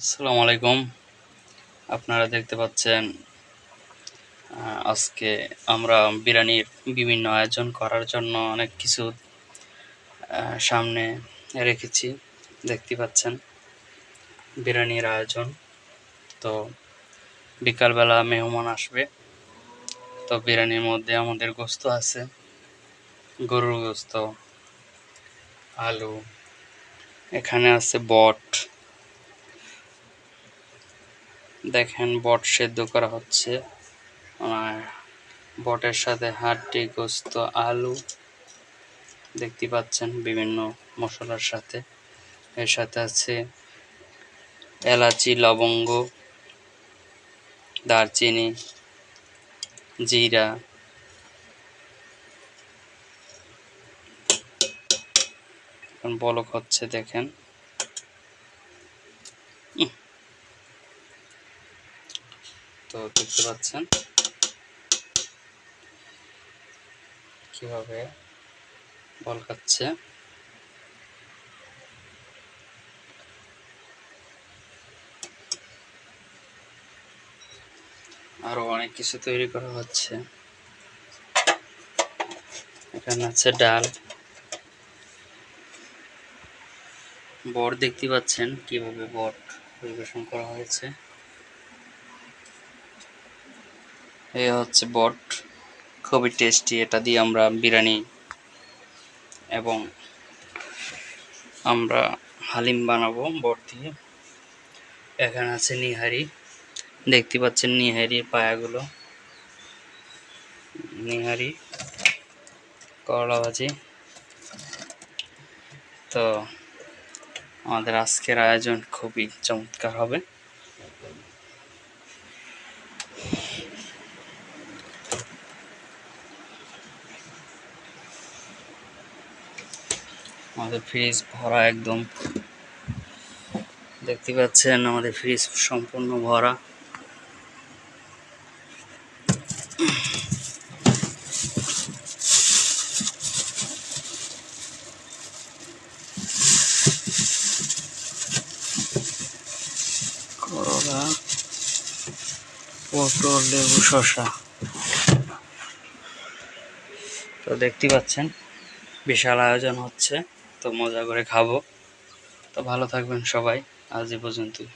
আসসালামু আলাইকুম। আপনারা দেখতে পাচ্ছেন আজকে আমরা বিরিয়ানির বিভিন্ন আয়োজন করার জন্য অনেক কিছু সামনে রেখেছি। দেখতে পাচ্ছেন বিরিয়ানির আয়োজন। তো বিকালবেলা মেহমান আসবে। তো বিরিয়ানির মধ্যে আমাদের গোস্ত আছে। গরুর গোস্ত, আলু, এখানে আছে বট দেখেন বট সেদ্ধ করা হচ্ছে। আর বটের সাথে হাড্ডি, গোস্ত, আলু দেখতে পাচ্ছেন বিভিন্ন মশলার সাথে। এর সাথে আছে এলাচি, লবঙ্গ, দারচিনি, জিরা। বলক হচ্ছে দেখেন। তো দেখতে পাচ্ছেন। কীভাবে বল খাচ্ছে। আরও অনেক কিছু তৈরি করা হচ্ছে। এখানে আছে ডাল। বট দেখতে পাচ্ছেন কীভাবে বট পরিবেশন করা হয়েছে। এই হচ্ছে বট। খুবই টেস্টি, এটা দিয়ে আমরা বিরিয়ানি এবং আমরা হালিম বানাবো বট দিয়ে। এখানে আছে নিহারি। দেখতে পাচ্ছেন নিহারির পায়াগুলো। নিহারি, করলা ভাজি। তো আমাদের আজকের আয়োজন খুবই চমৎকার হবে। আমাদের ফ্রিজ ভরা একদম। দেখতে পাচ্ছেন আমাদের ফ্রিজ সম্পূর্ণ ভরা। করলা, পটল, লেবু, শসা। তো দেখতে পাচ্ছেন বিশাল আয়োজন হচ্ছে তো মজা করে খাব। তো ভালো থাকবেন সবাই আজ এ পর্যন্তই।